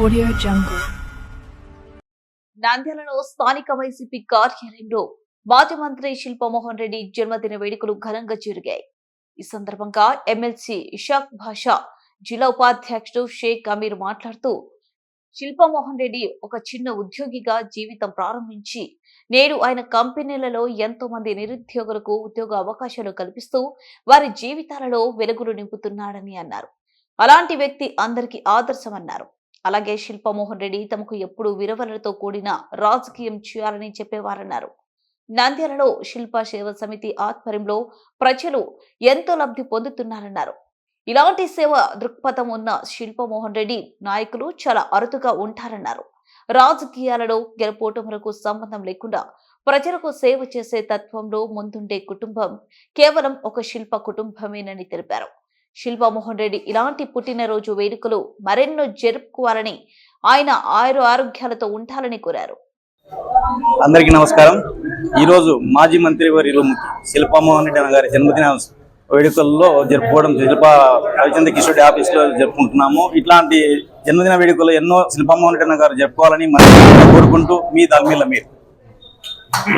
Audio Jungle. నంద్యాలలో స్థానిక YCP కార్యాలయంలో మాజీ మంత్రి శిల్పమోహన్ రెడ్డి జన్మదిన వేడుకలు ఘనంగా జరిగాయి. ఈ సందర్భంగా ఎమ్మెల్సీ ఇషాక్ భాషా జిల్లా ఉపాధ్యక్షుడు షేక్ అమీర్ మాట్లాడుతూ శిల్పమోహన్ రెడ్డి ఒక చిన్న ఉద్యోగిగా జీవితం ప్రారంభించి నేడు ఆయన కంపెనీలలో ఎంతో మంది నిరుద్యోగులకు ఉద్యోగ అవకాశాలు కల్పిస్తూ వారి జీవితాలలో వెలుగులు నింపుతున్నాడని అన్నారు. అలాంటి వ్యక్తి అందరికీ ఆదర్శమన్నారు. అలాగే శిల్పమోహన్ రెడ్డి తమకు ఎప్పుడు విరవలతో కూడిన రాజకీయం చేయాలని చెప్పేవారన్నారు. నంద్యాలలో శిల్ప సేవ సమితి ఆధ్వర్యంలో ప్రజలు ఎంతో లబ్ధి పొందుతున్నారన్నారు. ఇలాంటి సేవ దృక్పథం ఉన్న శిల్పమోహన్ రెడ్డి నాయకులు చాలా అరుదుగా ఉంటారన్నారు. రాజకీయాలలో గెలుపోటములకు సంబంధం లేకుండా ప్రజలకు సేవ చేసే తత్వంలో ముందుండే కుటుంబం కేవలం ఒక శిల్ప కుటుంబమేనని తెలిపారు. శిల్పామోహన్ రెడ్డి ఇలాంటి పుట్టినరోజు వేడుకలు మరెన్నో జరుపుకోవాలని ఆయన ఆయుర ఆరోగ్యాలతో ఉండాలని కోరారు. అందరికీ నమస్కారం. ఈరోజు మాజీ మంత్రి వర్యులు శిల్పమోహన్ రెడ్డి అన్న గారి జన్మదిన వేడుకల్లో జరుపుకోవడం శిల్ప రవిచంద్ర కిషోర్ ఆఫీస్లో జరుపుకుంటున్నాము. ఇట్లాంటి జన్మదిన వేడుకలు ఎన్నో శిల్పామోహన్ రెడ్డి అన్న గారు జరుపుకోవాలని మనం కోరుకుంటూ మీ దాల్మీల మీరు.